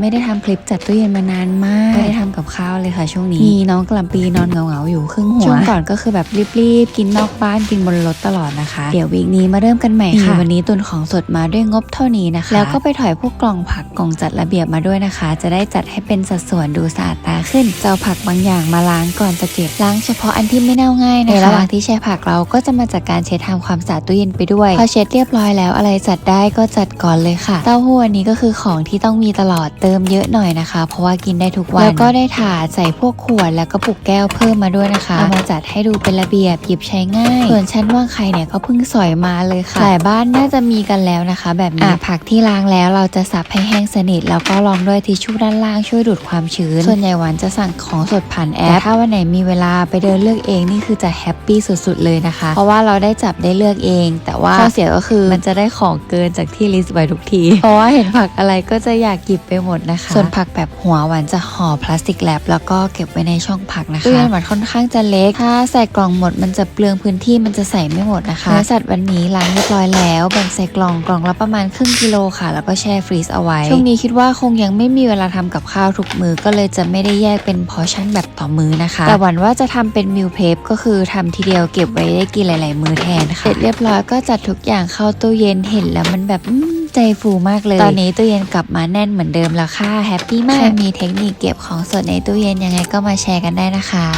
ไม่ได้ทำคลิปจัดตู้เย็นมานานมาก ไม่ได้ทำกับข้าวเลยค่ะช่วงนี้ มีน้องกะหล่ำปีนอนเหงาๆอยู่ครึ่งหัว ช่วงก่อนก็คือแบบรีบๆ กินนอกบ้านกินบนรถตลอดนะคะ เดี๋ยววีคนี้มาเริ่มกันใหม่ค่ะ วันนี้ตุนของสดมาด้วยงบเท่านี้นะคะ แล้วก็ไปถอยพวกกล่องผักกล่องจัดระเบียบมาด้วยนะคะ จะได้จัดให้เป็นสัดส่วนดูสะอาดตาขึ้นจะเอาผักบางอย่างมาล้างก่อนจะเก็บล้างเฉพาะอันที่ไม่เน่าง่ายนะคะในระหว่างที่แช่ผักเราก็จะมาจัดการเช็ดทำความสะอาดตู้เย็นไปด้วยพอเช็ดเรียบร้อยแล้วอะไรจัดได้ก็จัดก่อนเลยค่ะ เต้าหู้อันนี้ก็คือของที่ต้องมีตลอดเติมเยอะหน่อยนะคะ เพราะว่ากินได้ทุกวัน แล้วก็ได้ถาดใส่พวกขวดแล้วก็ปุกแก้วเพิ่มมาด้วยนะคะเอามาจัดให้ดูเป็นระเบียบหยิบใช้ง่าย ส่วนชั้นวางไข่เนี่ยก็เพิ่งสอยมาเลยค่ะหลายบ้านน่าจะมีกันแล้วนะคะ แบบนี้อะผักที่ล้างแล้วเราจะสับให้แห้งสนิท แล้วก็รองด้วยทิชชู่ด้านล่างช่วยดูดความชื้น ส่วนใหญ่หวานจะสั่งของสดผ่านแอปแต่ถ้าวันไหนมีเวลาไปเดินเลือกเองนี่คือจะแฮปปี้สุดๆเลยนะคะ เพราะว่าเราได้จับได้เลือกเอง แต่ว่าข้อเสียก็คือมันจะได้ของเกินจากที่ลิสต์ไว้ทุกที เพราะว่าเห็นผักอะไรก็จะอยากหยิบไปหมดนะคะ ส่วนผักแบบหัวหวานจะห่อพลาสติกแรปแล้วก็เก็บไว้ในช่องผักนะคะตู้เย็นหวานค่อนข้างจะเล็ก ถ้าใส่กล่องหมดมันจะเปลืองพื้นที่มันจะใส่ไม่หมดนะคะเนื้อสัตว์วันนี้ล้างเรียบร้อยแล้วแบ่งใส่กล่องกล่องละประมาณครึ่งกิโลค่ะ แล้วก็แช่ฟรีซเอาไว้ ช่วงนี้คิดว่าคงยังไม่มีเวลาทำกับข้าวทุกมือก็เลยจะไม่ได้แยกเป็นพอชั่นแบบต่อมือนะคะ แต่หวั่นว่าจะทำเป็นมิลเพปก็คือทำทีเดียวเก็บไว้ได้กินหลาย ๆ มื้อแทนค่ะเสร็จเรียบร้อยก็จัดทุกอย่างเข้าตู้เย็นเห็นแล้วมันแบบอืม ใจฟูมากเลย ตอนนี้ตู้เย็นกลับมาแน่นเหมือนเดิมแล้วค่ะ แฮปปี้มาก ใครมีเทคนิคเก็บของสดในตู้เย็นยังไงก็มาแชร์กันได้นะคะ